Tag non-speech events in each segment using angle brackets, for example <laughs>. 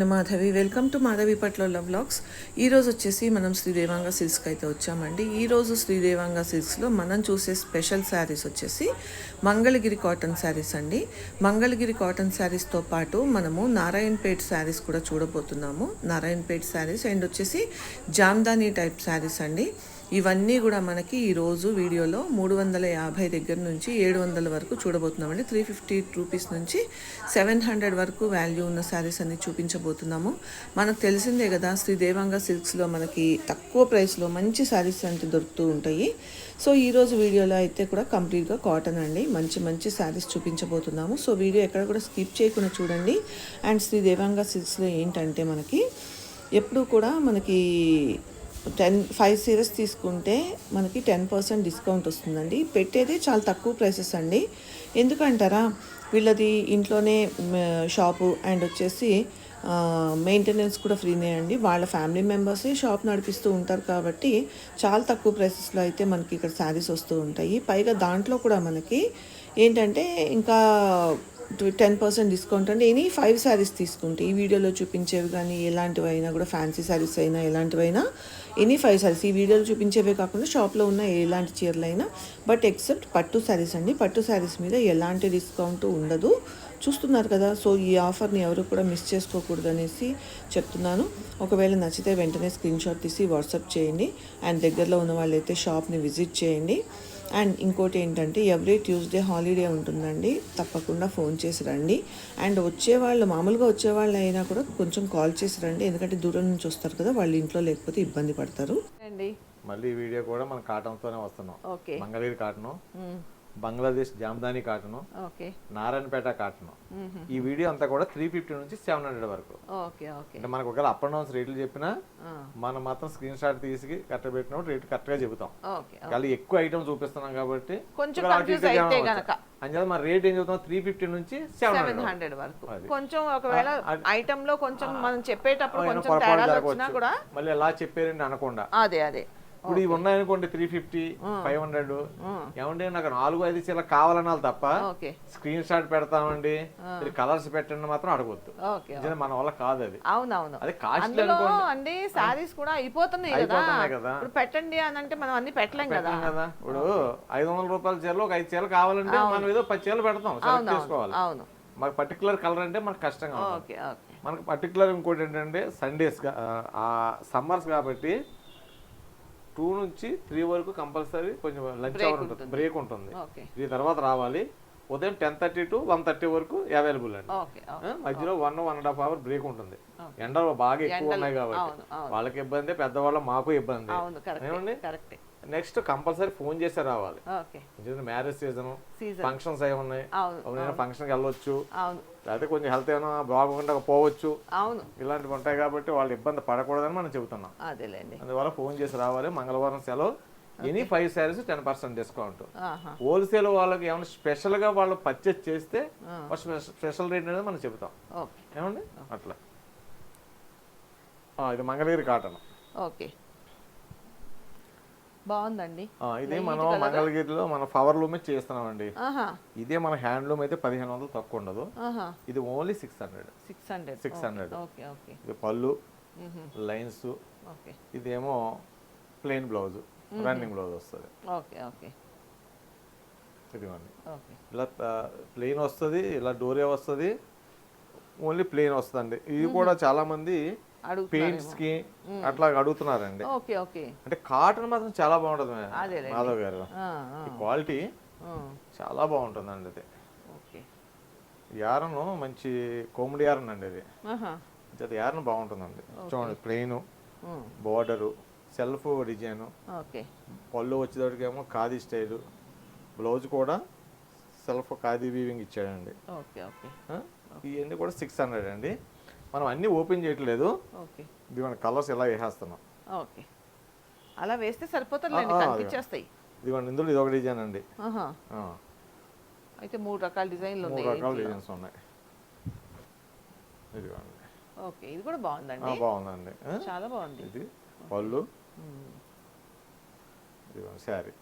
నేను Madhavi. Welcome to Madhavi పట్ల love vlogs ఈరోజు వచ్చేసి మనం శ్రీదేవాంగ సిల్క్స్కి అయితే వచ్చామండి. ఈరోజు శ్రీదేవాంగ సిల్క్స్లో మనం చూసే స్పెషల్ శారీస్ వచ్చేసి మంగళగిరి కాటన్ శారీస్ అండి. మంగళగిరి కాటన్ శారీస్తో పాటు మనము నారాయణపేట్ శారీస్ కూడా చూడబోతున్నాము. నారాయణపేట్ శారీస్ అండ్ వచ్చేసి జామ్దాని టైప్ శారీస్ అండి. ఇవన్నీ కూడా మనకి ఈరోజు వీడియోలో మూడు వందల యాభై దగ్గర నుంచి ఏడు వందల వరకు చూడబోతున్నామండి. త్రీ ఫిఫ్టీ రూపీస్ నుంచి సెవెన్ హండ్రెడ్ వరకు వాల్యూ ఉన్న శారీస్ అన్ని చూపించబోతున్నాము. మనకు తెలిసిందే కదా శ్రీదేవాంగ సిల్క్స్లో మనకి తక్కువ ప్రైస్లో మంచి శారీస్ అంటే దొరుకుతూ ఉంటాయి. సో ఈరోజు వీడియోలో అయితే కూడా కంప్లీట్గా కాటన్ అండి మంచి మంచి శారీస్ చూపించబోతున్నాము. సో వీడియో ఎక్కడ కూడా స్కిప్ చేయకుండా చూడండి. అండ్ శ్రీ దేవాంగ సిల్క్స్లో ఏంటంటే మనకి ఎప్పుడూ కూడా మనకి టెన్ ఫైవ్ సీరియస్ తీసుకుంటే మనకి టెన్ పర్సెంట్ డిస్కౌంట్ వస్తుందండి. పెట్టేది చాలా తక్కువ ప్రైసెస్ అండి. ఎందుకంటారా? వీళ్ళది ఇంట్లోనే షాపు అండ్ వచ్చేసి మెయింటెనెన్స్ కూడా ఫ్రీనే అండి. వాళ్ళ ఫ్యామిలీ మెంబర్సే షాప్ నడిపిస్తూ ఉంటారు కాబట్టి చాలా తక్కువ ప్రైసెస్లో అయితే మనకి ఇక్కడ శారీస్ వస్తూ ఉంటాయి. పైగా దాంట్లో కూడా మనకి ఏంటంటే ఇంకా టెన్ పర్సెంట్ డిస్కౌంట్ అంటే ఎనీ ఫైవ్ శారీస్ తీసుకుంటే ఈ వీడియోలో చూపించేవి కానీ ఎలాంటివైనా కూడా ఫ్యాన్సీ శారీస్ అయినా ఎలాంటివైనా ఎనీ ఫైవ్ శారీస్ ఈ వీడియోలో చూపించేవే కాకుండా షాప్లో ఉన్న ఎలాంటి చీరలైనా బట్ ఎక్సెప్ట్ పట్టు శారీస్ అండి. పట్టు శారీస్ మీద ఎలాంటి డిస్కౌంట్ ఉండదు. చూస్తున్నారు కదా సో ఈ ఆఫర్ని ఎవరు కూడా మిస్ చేసుకోకూడదు అనేసి చెప్తున్నాను. ఒకవేళ నచ్చితే వెంటనే స్క్రీన్షాట్ తీసి వాట్సాప్ చేయండి. అండ్ దగ్గరలో ఉన్న వాళ్ళైతే షాప్ని విజిట్ చేయండి. అండ్ ఇంకోటి ఏంటంటే ఎవ్రీ ట్యూస్డే హాలిడే ఉంటుందండి. తప్పకుండా ఫోన్ చేసి రండి. అండ్ వచ్చేవాళ్ళు మామూలుగా వచ్చేవాళ్ళు అయినా కూడా కొంచెం కాల్ చేసి రండి. ఎందుకంటే దూరం నుంచి వస్తారు కదా వాళ్ళు ఇంట్లో లేకపోతే ఇబ్బంది పడతారు. అండి. మళ్ళీ వీడియో కూడా మన కాటన్తోనే వస్తున్నాం. Okay. Mangalagiri cotton. Bangladesh Jamdani cotton okay. Narayanpet cotton. ఈ వీడియో అంతా కూడా త్రీ ఫిఫ్టీ నుంచి సెవెన్ హండ్రెడ్ వరకు. అంటే మనకు ఒకవేళ అప్ అండ్ డౌన్స్ రేట్లు చెప్పినా మనం మాత్రం స్క్రీన్ షాట్ తీసి కరెక్ట్ పెట్టినప్పుడు రేట్ కరెక్ట్గా చెబుతాం. ఓకే కానీ ఎక్కువ ఐటమ్ చూపిస్తున్నాం కాబట్టి కొంచెం. అంచేత మన రేట్ ఏం చెబుతాం? త్రీ ఫిఫ్టీ నుంచి సెవెన్ హండ్రెడ్ వరకు. కొంచెం ఒకవేళ ఐటమ్లో కొంచెం మనం చెప్పేటప్పుడు కొంచెం జరగవచ్చు. కూడా మళ్ళీ ఎలా చెప్పారండి అనకుండా. అదే అదే. ఇప్పుడు ఇవి ఉన్నాయనుకోండి త్రీ ఫిఫ్టీ ఫైవ్ హండ్రెడ్ ఏమంటే నాకు నాలుగు ఐదు చీల కావాలనాలి తప్ప స్క్రీన్ షాట్ పెడతామండి కలర్స్ పెట్టండి మాత్రం అడగొద్దు. మన వల్ల కాదు అది. అవునవును. అది కాస్ట్ అండి సారీస్ కూడా అయిపోతున్నాయి కదా. పెట్టండి అని అంటే మనం అన్ని పెట్టలేం కదా. కదా. ఇప్పుడు ఐదు వందల రూపాయల చీరలు ఒక ఐదు చీరలు కావాలంటే మనం ఏదో పది చీరలు పెడతాం సెలెక్ట్ చేసుకోవాలి. అవును. మాకు పర్టికులర్ కలర్ అంటే మనకు కష్టంగా మనకు పర్టికులర్ ఇంకోటి ఏంటంటే సండేస్ ఆ సమ్మర్స్ కాబట్టి టూ నుంచి త్రీ వరకు కంపల్సరీ కొంచెం లంచ్ అవర్ ఉంటుంది. బ్రేక్ ఉంటుంది. ఈ తర్వాత రావాలి. ఉదయం ten thirty to one thirty వరకు అవైలబుల్ అండి. మధ్యలో one one and half hour break ఉంటుంది. ఎండలు బాగా ఎక్కువ ఉన్నాయి కాబట్టి. వాళ్ళకి ఇబ్బంది పెద్దవాళ్ళ మాకు ఇబ్బంది. ఏమండి? నెక్స్ట్ కంపల్సరీ ఫోన్ చేసే రావాలి. మ్యారేజ్ సీజన్ ఫంక్షన్స్ అవి ఉన్నాయి. ఎవరైనా ఫంక్షన్కి వెళ్ళొచ్చు. లేకపోతే కొంచెం హెల్త్ ఏమైనా బాగుండక పోవచ్చు. అవును. ఇలాంటివి ఉంటాయి కాబట్టి వాళ్ళు ఇబ్బంది పడకూడదని మనం చెబుతున్నాం. అదేలేండి. అందువల్ల ఫోన్ చేసి రావాలి. మంగళవారం సెలవు. Any five saris ten percent discount. Wholesale వాళ్ళకి ఏమైనా స్పెషల్గా వాళ్ళు పర్చేస్ చేస్తే స్పెషల్ రేట్ అనేది మనం చెబుతాం. ఓకే. ఏమండి? అట్లా. ఇది మంగళగిరి కాటన్. ఓకే. బాగుందండి. ఇది మనం మంగళగిరిలో మన పవర్ లూమే చేస్తున్నామండి. ఇదే మన హ్యాండ్లూమ్ అయితే పదిహేను వందలు తక్కువ ఉండదు. ఇది only six hundred six hundred six hundred ఇది పళ్ళు. లైన్స్ ఇదేమో ప్లెయిన్ బ్లౌజ్ రన్నింగ్ బ్లౌజ్ వస్తుంది. ఓకే ఓకే ఇదిగోండి. ఇలా ప్లెయిన్ వస్తుంది ఇలా డోరే వస్తుంది ఓన్లీ ప్లెయిన్ వస్తుందండి. ఇది కూడా చాలా మంది అడుగుతున్నారు పెయింట్స్కి అట్లా అడుగుతున్నారండి. Okay okay. అంటే కాటన్ మాత్రం చాలా బాగుంటుంది. మాధవ్ గారు. క్వాలిటీ చాలా బాగుంటుందండి ఇది. ఓకే. యారను మంచి కోమిడి యారన్ అండి ఇది అది యారన్ బాగుంటుందండి. చూడండి plain border self design okay. పళ్ళు వచ్చేటప్పటికేమో ఖాదీ స్టైలు. బ్లౌజ్ కూడా సెల్ఫ్ ఖాదీ వీవింగ్ ఇచ్చాడండి. Okay okay. ఆ? ఇవన్నీ కూడా సిక్స్ హండ్రెడ్ అండి. మనం అన్నీ ఓపెన్ చేయట్లేదు. ఓకే. ఇది మన కలర్స్ ఇలా వేసేస్తున్నాం. ఓకే. అలా వేస్తే సరిపోతుందండి ఆ, కనిపించేస్తాయి ఇదిగోండి ఇందులో ఇది ఒక డిజైన్ అండి. అయితే మూడు రకాల డిజైన్లు మూడు ఉన్నాయి రకాల డిజైన్స్ ఉన్నాయి. ఇదిగోండి. ఓకే ఇది కూడా బాగుందండి. బాగుందండి? చాలా బాగుంది. ఇది పళ్ళు. ఇదిగోండి శారీ.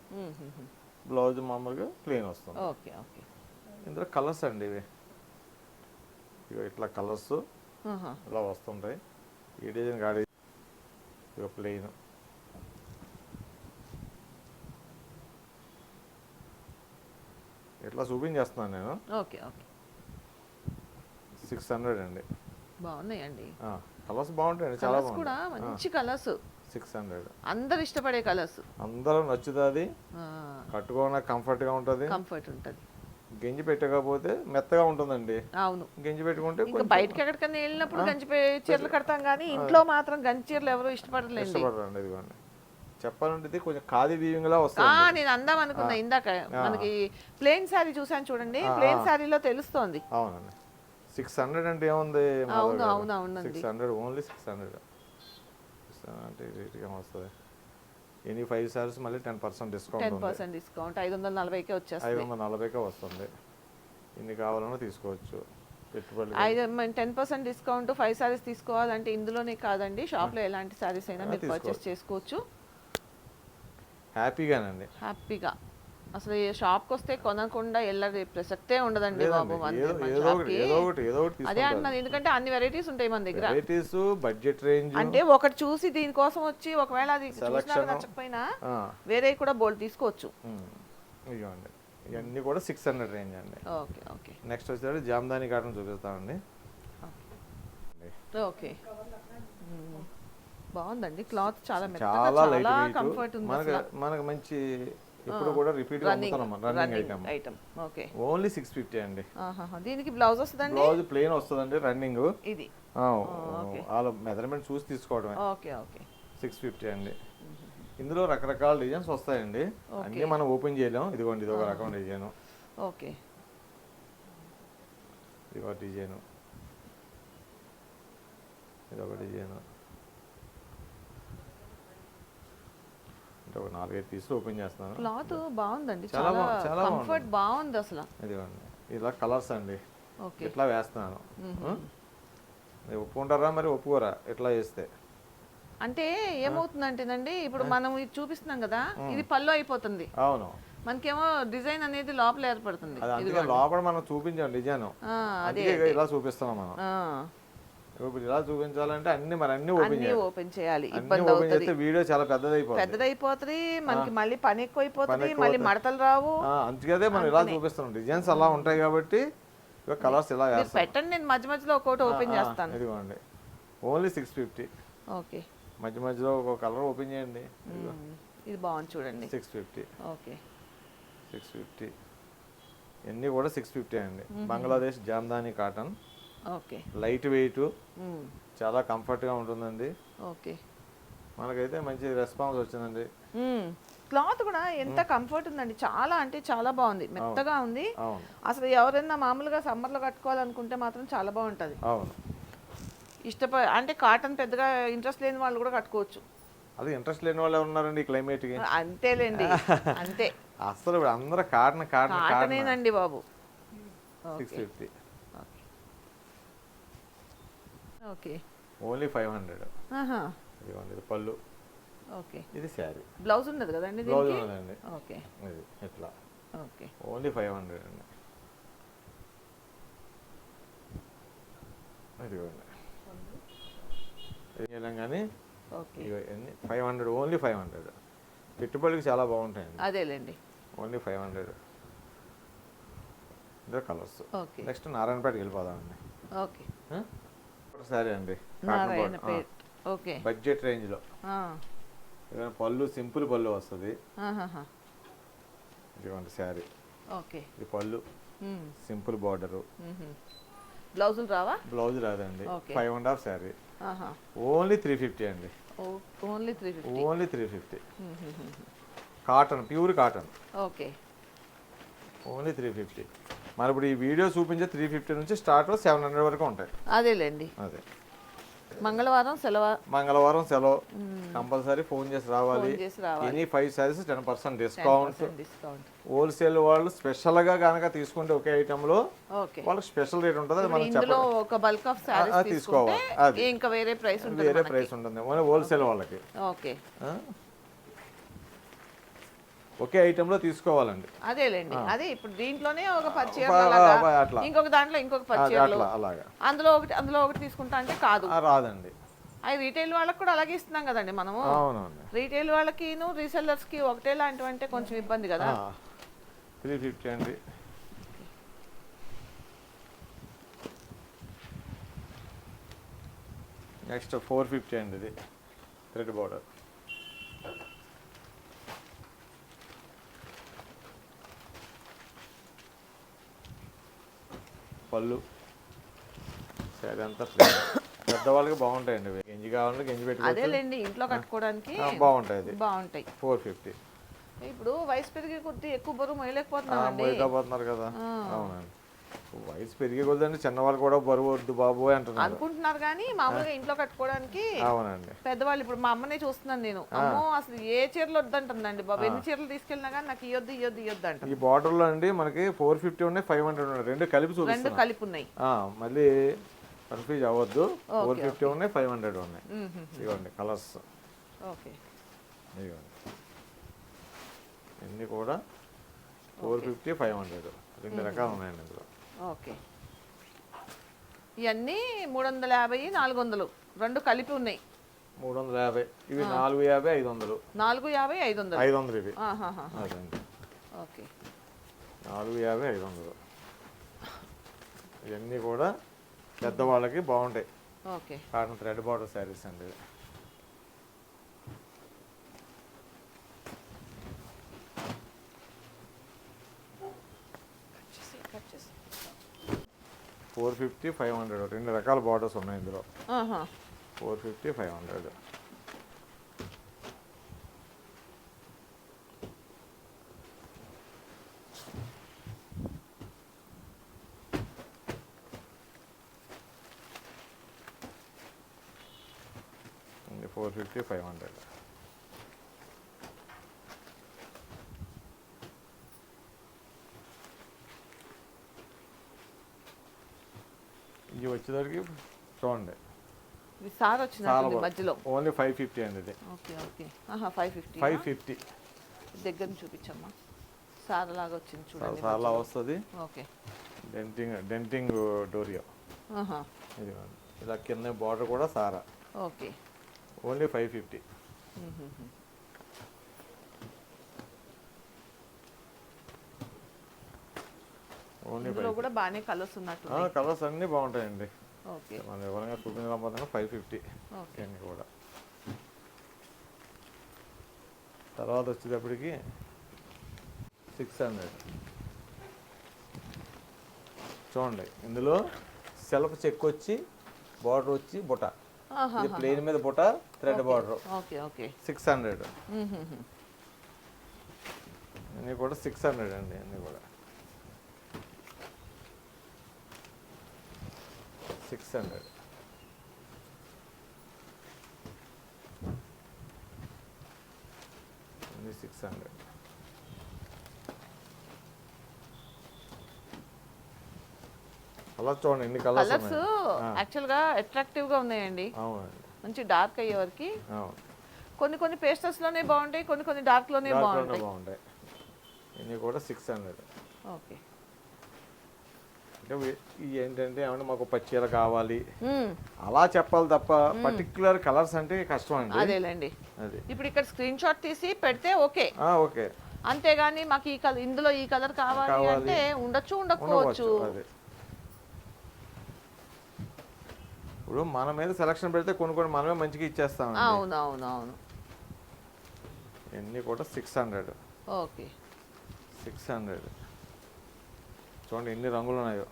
బ్లౌజ్ మామూలుగా ప్లెయిన్ వస్తుంది. Okay okay. ఇందులో కలర్స్ అండి ఇవి. ఇట్లా కలర్స్. ఇలా వస్తుంటాయి. ఈ డిజైన్ గాడి ఇక ప్లెయిన్ ఇట్లా చూపించేస్తున్నాను నేను? Okay okay. సిక్స్ హండ్రెడ్ అండి. బాగున్నాయండి. కలర్స్ బాగుంటాయండి చాలా కూడా మంచి కలర్స్ సిక్స్ హండ్రెడ్ అందరు ఇష్టపడే కలర్స్ అందరూ నచ్చుతుంది. కట్టుకోవడానికి కంఫర్ట్గా ఉంటుంది. కంఫర్ట్ ఉంటుంది. గంజి పెట్టకపోతే మెత్తగా ఉంటుందండి. అవును. గంజి పెట్టుకుంటే ఇంకా బయటకి ఎక్కడికైనా వెళ్ళినప్పుడు గంజి చీరలు కడతాం కానీ ఇంట్లో మాత్రం గంజి చీరలు ఎవరు ఇష్టపడరండి ఇదిగోండి. చెప్పాలంటే ఇది కొంచెం ఖాదీ వీవింగ్ లా వస్తుంది నేను అందాం అనుకున్నా ఇందాక. మనకి ప్లెయిన్ శారీ చూసాను చూడండి. ప్లెయిన్ శారీలో తెలుస్తోంది. అవునండి. సిక్స్ హండ్రెడ్ అంటే ఏముంది? అవును, అవును, అవునండి. Six hundred only six hundred. అంటే వస్తుంది? ఎనీ ఫైవ్ సార్స్ మళ్ళీ ten percent discount ten percent discount. ఐదు వందల నలభైకే ఐదు వచ్చేస్తుంది వందల నలభైకే వస్తుంది. ఇన్ని కావాలన్నా తీసుకోవచ్చు. ఐదు ten percent discount five saris తీసుకోవాలంటే ఇందులోనే కాదండి. షాప్లో ఎలాంటి సారీస్ అయినా మీరు పర్చేస్. చేసుకోవచ్చు. హ్యాపీగానండి. హ్యాపీగా. అసలు ఈ షాప్కి వస్తే కొనకుండా వెళ్ళే ప్రసక్తే ఉండదండి బాబు అదే అంటున్నాను ఎందుకంటే అన్ని వెరైటీస్ ఉంటాయి మన దగ్గర. వెరైటీస్ బడ్జెట్ రేంజ్ అంటే ఒకటి చూసి దీనికోసం వచ్చి ఒకవేళ అది. నచ్చకపోయినా వేరే కూడా బోల్డ్ తీసుకోవచ్చు. ఇవ్వండి ఇవన్నీ కూడా సిక్స్ హండ్రెడ్ రేంజ్ అండి. Okay okay. నెక్స్ట్ వచ్చేసరికి జామ్దాని కాటన్ చూపిస్తామండి. ఓకే. బాగుందండి క్లాత్ చాలా చాలా కంఫర్ట్ ఉంది మనకి మనకి మంచి ఇప్పుడు కూడా రిపీట్ రన్నింగ్ అమ్ముతున్నాం running item item okay only six fifty అండి. దీనికి బ్లౌజ్ వస్తుందండి? బ్లౌజ్ ప్లెయిన్ వస్తుందండి రన్నింగ్ ఇది. వాళ్ళ మెజర్మెంట్ చూసి తీసుకోవడమే. Okay okay. సిక్స్ ఫిఫ్టీ అండి. ఇందులో రకరకాల డిజైన్స్ వస్తాయండి. అన్నీ మనం ఓపెన్ చేయలేం ఇదిగోండి ఇది ఒక రకం డిజైన్ ఓకే. ఇది ఒక డిజైన్ ఇది ఒక డిజైన్ ఒక నాలుగైదు పీసులు ఓపెన్ చేస్తున్నాను. క్లాత్ బాగుందండి. చాలా చాలా కంఫర్ట్ బాగుంది అసలు. ఇదిగోండి. ఇలా కలర్స్ అండి. ఓకే. ఇట్లా వేస్తున్నాను. మీరు ఒప్పుకుంటారా మరి ఒప్పుకోరా? ఇట్లా వేస్తే. అంటే ఏమవుతుందంటేనండి ఇప్పుడు మనం ఇది చూపిస్తున్నాం కదా ఇది పళ్ళు అయిపోతుంది. అవును. మనకేమో డిజైన్ అనేది లోపల ఏర్పడుతుంది. లోపల మనం చూపించాం డిజైన్. ఇలా చూపిస్తున్నాం మనం. ఇప్పుడు ఇలా చూపించాలంటే అన్ని మరి అన్ని ఓపెన్ అన్నీ ఓపెన్ చేయాలి. ఇబ్బంది అవుతుంది. చేస్తే వీడియో చాలా పెద్దదైపోతుంది పెద్దదైపోతుంది మనకి మళ్ళీ పని ఎక్కువైపోతుంది మళ్ళీ. మడతలు రావు. అందుకే మనం ఇలా చూపిస్తున్నాం. డిజైన్స్ అలా ఉంటాయి కాబట్టి కలర్స్ ఇలా పెట్టండి నేను మధ్య మధ్యలో ఒకటి ఓపెన్ చేస్తాను. ఇదిగోండి. Only six fifty okay. మధ్య మధ్యలో ఒక కలర్ ఓపెన్ చేయండి. ఇది బాగుంది చూడండి. Six fifty okay. Six fifty ఇవన్నీ కూడా సిక్స్ ఫిఫ్టీ అండి. Bangladesh Jamdani cotton. Okay. Light weight. చాలా కంఫర్ట్గా ఉంటుందండి. ఓకే. మనకైతే మంచి రెస్పాన్స్ వచ్చిందండి. క్లాత్ కూడా ఎంత కంఫర్ట్ ఉందండి చాలా అంటే చాలా బాగుంది. మెత్తగా ఉంది. అసలు ఎవరైనా మామూలుగా సమ్మర్లో కట్టుకోవాలనుకుంటే మాత్రం చాలా బాగుంటుంది. అవును. ఇష్టప అంటే కాటన్ పెద్దగా ఇంట్రెస్ట్ లేని వాళ్ళు కూడా కట్టుకోవచ్చు. అది ఇంట్రెస్ట్ లేని వాళ్ళు ఉన్నారండి ఈ క్లైమేట్కి. అంతేలేండి. అంతే. <laughs> అసలు ఇప్పుడు అందరూ కాటన్ కాటన్ కాటనేనండి బాబు. Six fifty. Okay. Only five hundred. ఇది పళ్ళు. ఓకే. ఇది శారీ. బ్లౌజ్ ఉండదు కదండి బ్లౌజ్ ఉన్నదండి. ఓకే. ఇది ఇట్లా. ఓకే. ఓన్లీ ఫైవ్ హండ్రెడ్ అండి. ఇదిగోండి. చేయలేం కానీ? Five hundred only five hundred. పెట్టుబడికి చాలా బాగుంటాయండి. అదేలేండి. Only five hundred. ఇదే కలర్స్. ఓకే. నెక్స్ట్ నారాయణపేటకి వెళ్ళిపోదామండి. ఓకే. సరే అండి. ఓకే. బడ్జెట్ ఆ. ఏదైనా పళ్ళు సింపుల్ పళ్ళు వస్తుంది. ఇదిగోండి శారీ. ఓకే. ఇది పళ్ళు. Simple border. బ్లౌజులు రావా? బ్లౌజ్ రాదండి. Five and half sari. Only three fifty అండి. ఓ- only three fifty. Only three fifty. Cotton pure cotton. Okay. Only three fifty. మరి ఇప్పుడు ఈ వీడియో చూపించే త్రీ ఫిఫ్టీ నుంచి స్టార్ట్ సెవెన్ హండ్రెడ్ వరకు ఉంటాయి. అదేలేండి. అదే. మంగళవారం సెలవు. మంగళవారం సెలవు. కంపల్సరీ ఫోన్ చేసి రావాలి. Any five sarees ten percent discount wholesale వాళ్ళు స్పెషల్గా కనుక తీసుకుంటే ఒకే ఐటెంలో ఓకే. వాళ్ళకి స్పెషల్ రేట్ ఉంటుంది అది మనం తీసుకోవాలి. అది. ఇంకా వేరే ప్రైస్ ఉంటుంది వేరే. ప్రైస్ ఉంటుంది. హోల్సేల్ వాళ్ళకి. ఓకే? ఒకే ఐటెంలో తీసుకోవాలండి. అదేలేండి. అదే ఇప్పుడు దీంట్లోనే ఒక అట్లా. ఇంకొక దాంట్లో ఇంకొక అట్లా అలాగా. అందులో ఒకటి అందులో ఒకటి తీసుకుంటా అంటే కాదు. రాదండి. అవి రీటైల్ వాళ్ళకి కూడా అలాగే ఇస్తున్నాం కదండి మనము. రీటైల్ వాళ్ళకిను రీసెల్లర్స్కి ఒకటే లాంటివి అంటే కొంచెం ఇబ్బంది కదా. త్రీ ఫిఫ్టీ అండి. నెక్స్ట్ ఫోర్ ఫిఫ్టీ అండి ఇది. Thread border. పళ్ళు. plain. పెద్దవాళ్ళకి బాగుంటాయండి గంజి కావాలంటే గంజి అదేలేండి ఇంట్లో కట్టుకోవడానికి బాగుంటాయి బాగుంటాయి. Four fifty. ఇప్పుడు వయసు పెరిగే కొద్దీ ఎక్కువ బరువు మొయ్యలేకపోతున్నామండి పోతున్నారు కదా. అవునండి. వయసు పెరిగే కొద్దండి చిన్నవాళ్ళు కూడా బరువు వద్దు బాబు అంటున్నారు. అనుకుంటున్నారు కానీ మామూలుగా ఇంట్లో కట్టుకోవడానికి అవునండి. పెద్దవాళ్ళు ఇప్పుడు మా అమ్మనే చూస్తున్నాను నేను. అమ్మో అసలు ఏ చీరలు వద్దంటుందండి బాబు. ఎన్ని చీరలు తీసుకెళ్ళినా కానీ నాకు ఇయ్యొద్దు ఇయ్యొద్దు ఇయ్యొద్దు అంట ఈ బార్డర్లో అండి మనకి ఫోర్ ఫిఫ్టీ ఉన్నాయి ఫైవ్ హండ్రెడ్ ఉన్నాయి. రెండు కలిపి రెండు కలిపి ఉన్నాయి మళ్ళీ కన్ఫ్యూజ్ అవ్వద్దు. ఫోర్ ఫిఫ్టీ ఉన్నాయి ఫైవ్ హండ్రెడ్ ఉన్నాయి. ఇవ్వండి కలర్స్. ఓకే. ఇవ్వండి ఇన్ని కూడా ఫోర్ ఫిఫ్టీ ఫైవ్ హండ్రెడ్. రెండు రకాలు ఉన్నాయండి ఇందులో. ఓకే. ఇవన్నీ మూడు వందల యాభై నాలుగు వందలు రెండు కలిపి ఉన్నాయి. మూడు వందల యాభై. ఇవి నాలుగు యాభై ఐదు వందలు నాలుగు యాభై ఐదు వందలు ఐదు వందలు ఇవి ఓకే. నాలుగు యాభై ఐదు వందలు ఇవన్నీ కూడా పెద్దవాళ్ళకి బాగుంటాయి. Okay. Cotton thread border saris అండి ఇవి. కట్ చేసి ఫోర్ ఫిఫ్టీ ఫైవ్ హండ్రెడ్. రెండు రకాల బార్డర్స్ ఉన్నాయి ఇందులో. Four fifty five hundred. Four fifty five hundred ఇవి వచ్చేసరికి చూడండి. ఇది సార్ చాలా మధ్యలో. ఓన్లీ ఫైవ్ ఫిఫ్టీ అండి ఇది. Okay okay. ఆహా ఫైవ్ ఫిఫ్టీ ఫైవ్ ఫిఫ్టీ. దగ్గర చూపించమ్మా. సార్ లాగా వచ్చింది చూడండి చాలా వస్తుంది. ఓకే. డెంటింగ్ డెంటింగ్ డోరియో. ఇది ఇలా కింద బార్డర్ కూడా సారా. ఓకే. ఓన్లీ ఫైవ్ ఫిఫ్టీ మ్మ్. ఓన్లీ ఇందులో కూడా బాగానే కలర్స్ ఉన్నట్టు కలర్స్ అన్నీ బాగుంటాయండి. ఓకే. మన వివరంగా చూపించకపోతే ఫైవ్ ఫిఫ్టీ ఓకే. అన్నీ కూడా. తర్వాత వచ్చేటప్పటికి సిక్స్ హండ్రెడ్ చూడండి ఇందులో సెల్ఫ్ చెక్ వచ్చి బార్డర్ వచ్చి. ఇది ప్లేన్ మీద బుట్ట thread border okay okay. Six hundred. అన్నీ కూడా సిక్స్ హండ్రెడ్ అండి అన్నీ కూడా సిక్స్ హండ్రెడ్ అన్నీ సిక్స్ హండ్రెడ్ కలర్ చూడండి ఎన్ని కలర్స్ కలర్స్ ఉన్నాయి. యాక్చువల్గా అట్రాక్టివ్గా ఉన్నాయండి. అవునండి. మంచి డార్క్ అయ్యే వరకు. కొన్ని కొన్ని పేస్టల్స్లోనే బాగుంటాయి కొన్ని కొన్ని డార్క్లోనే బాగుంటాయి. ఇన్ని కూడా సిక్స్ హండ్రెడ్ ఓకే ఏంటంటే ఏమన్నా మాకు పచ్చీర కావాలి. అలా చెప్పాలి తప్ప పర్టికులర్ కలర్స్ అంటే కష్టం అండి. అదేలేండి. అది. ఇప్పుడు ఇక్కడ స్క్రీన్ షాట్ తీసి పెడితే ఓకే. ఓకే. అంతేగాని మాకు ఈ కలర్ ఇందులో ఈ కలర్ కావాలి. అంటే ఉండొచ్చు ఉండకపోవచ్చు. ఇప్పుడు మన మీద సెలక్షన్ పెడితే కొన్ని కొన్ని మనమే మంచిగా ఇచ్చేస్తాం అవును అవును అవును. ఇవన్నీ కూడా six hundred okay. Six hundred చూడండి ఎన్ని రంగులు ఉన్నాయో.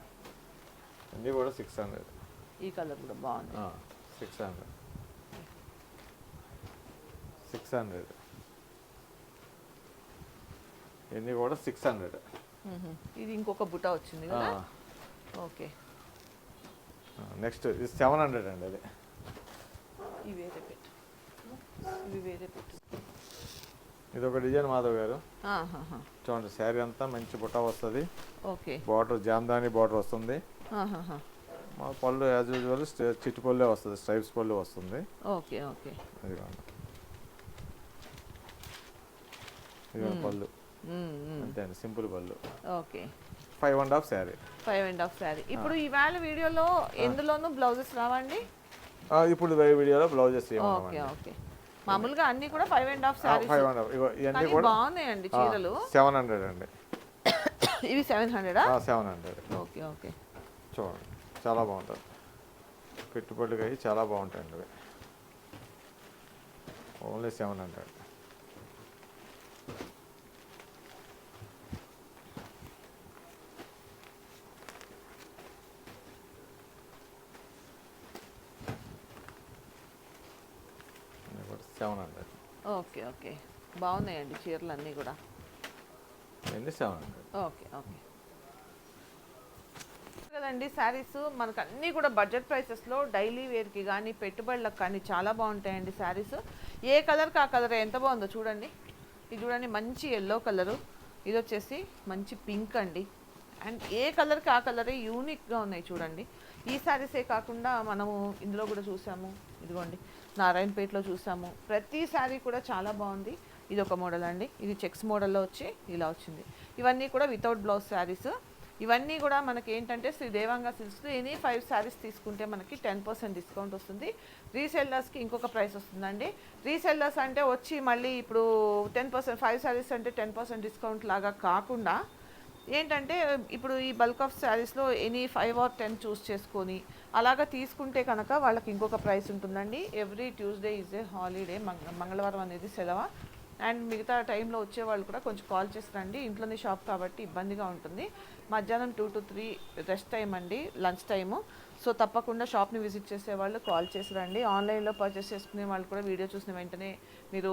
అన్నీ కూడా సిక్స్ హండ్రెడ్ ఈ కలర్ కూడా బాగుంది. సిక్స్ హండ్రెడ్ సిక్స్ హండ్రెడ్ ఇవన్నీ కూడా సిక్స్ హండ్రెడ్. ఇది ఇంకొక బుట్ట వచ్చింది కదా? ఓకే. నెక్స్ట్ ఇది సెవెన్ హండ్రెడ్ అండి అది. ఇవి వేరే పెట్టు. ఇవి వేరే పెట్టు. ఇది ఒక డిజైన్ మాధవ్ గారు. చూడండి శారీ అంతా మంచి బుట్ట వస్తుంది. ఓకే. బార్డర్ జామ్దాని బార్డర్ వస్తుంది. మా పళ్ళు యాజ్ యూజువల్ చిట్టు పళ్ళే వస్తుంది స్ట్రైప్స్ పళ్ళు వస్తుంది. Okay okay. ఇది పళ్ళు. అంతే అండి సింపుల్ పళ్ళు. Okay. Five and half sari. Five and half sari. ఇప్పుడు ఇవాళ వీడియోలో ఎందులోనూ బ్లౌజెస్ రావండి? ఇప్పుడు వీడియోలో బ్లౌజెస్ ఓకే ఓకే. మామూలుగా అన్ని కూడా five and half sarees. Five and half. ఇవన్నీ కూడా బాగున్నాయండి చీరలు. సెవెన్ హండ్రెడ్ అండి. ఇవి seven హండ్రెడా? Seven hundred. Okay okay. చూడండి. చాలా బాగుంటుంది. పెట్టుబడులు అవి చాలా బాగుంటాయండి ఇవి only seven hundred. Seven hundred. Okay okay. బాగున్నాయండి చీరలు అన్నీ కూడా. ఎన్ని సెవెన్ హండ్రెడ్? Okay okay. కదండి శారీస్ మనకు అన్నీ కూడా బడ్జెట్ ప్రైసెస్లో డైలీ వేర్కి కానీ పెట్టుబడులకు కానీ చాలా బాగుంటాయండి శారీస్. ఏ కలర్కి ఆ కలర్ ఎంత బాగుందో చూడండి. ఇది చూడండి మంచి ఎల్లో కలరు. ఇది వచ్చేసి మంచి పింక్ అండి. అండ్ ఏ కలర్కి ఆ కలరే యూనిక్గా ఉన్నాయి చూడండి. ఈ శారీసే కాకుండా మనము ఇందులో కూడా చూసాము. ఇదిగోండి నారాయణపేటలో చూసాము. ప్రతి శారీ కూడా చాలా బాగుంది. ఇది ఒక మోడల్ అండి. ఇది చెక్స్ మోడల్లో వచ్చి ఇలా వచ్చింది. ఇవన్నీ కూడా వితౌట్ బ్లౌజ్ శారీస్. ఇవన్నీ కూడా మనకి ఏంటంటే శ్రీ దేవాంగ సిల్క్స్లో ఎనీ ఫైవ్ శారీస్ తీసుకుంటే మనకి టెన్ పర్సెంట్ డిస్కౌంట్ వస్తుంది. రీసెల్లర్స్కి ఇంకొక ప్రైస్ వస్తుందండి. రీసెల్లర్స్ అంటే వచ్చి మళ్ళీ ఇప్పుడు టెన్ పర్సెంట్ ఫైవ్ శారీస్ అంటే టెన్ పర్సెంట్ డిస్కౌంట్ లాగా కాకుండా ఏంటంటే ఇప్పుడు ఈ బల్క్ ఆఫ్ శారీస్లో any five or ten choose చేసుకొని అలాగా తీసుకుంటే కనుక వాళ్ళకి ఇంకొక ప్రైస్ ఉంటుందండి. Every Tuesday is a holiday మంగళవారం అనేది సెలవు. అండ్ మిగతా టైంలో వచ్చే వాళ్ళు కూడా కొంచెం కాల్ చేసి రండి. ఇంట్లోనే షాప్ కాబట్టి ఇబ్బందిగా ఉంటుంది. మధ్యాహ్నం two to three rest time అండి లంచ్ టైము సో తప్పకుండా షాప్ని విజిట్ చేసే వాళ్ళు కాల్ చేసి రండి. ఆన్లైన్లో పర్చేస్ చేసుకునే వాళ్ళు కూడా వీడియో చూసిన వెంటనే మీరు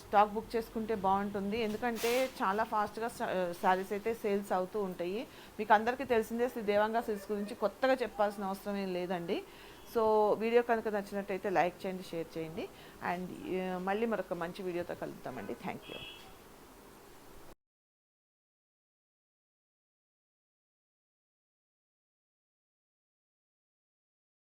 స్టాక్ బుక్ చేసుకుంటే బాగుంటుంది. ఎందుకంటే చాలా ఫాస్ట్గా శారీస్ అయితే సేల్స్ అవుతూ ఉంటాయి. మీకు అందరికీ తెలిసిందే శ్రీ దేవంగా సిల్క్స్ గురించి కొత్తగా చెప్పాల్సిన అవసరం ఏం లేదండి. సో వీడియో కనుక నచ్చినట్టయితే లైక్ చేయండి షేర్ చేయండి. అండ్ మళ్ళీ మరొక మంచి వీడియోతో కలుద్దామండి. Thank you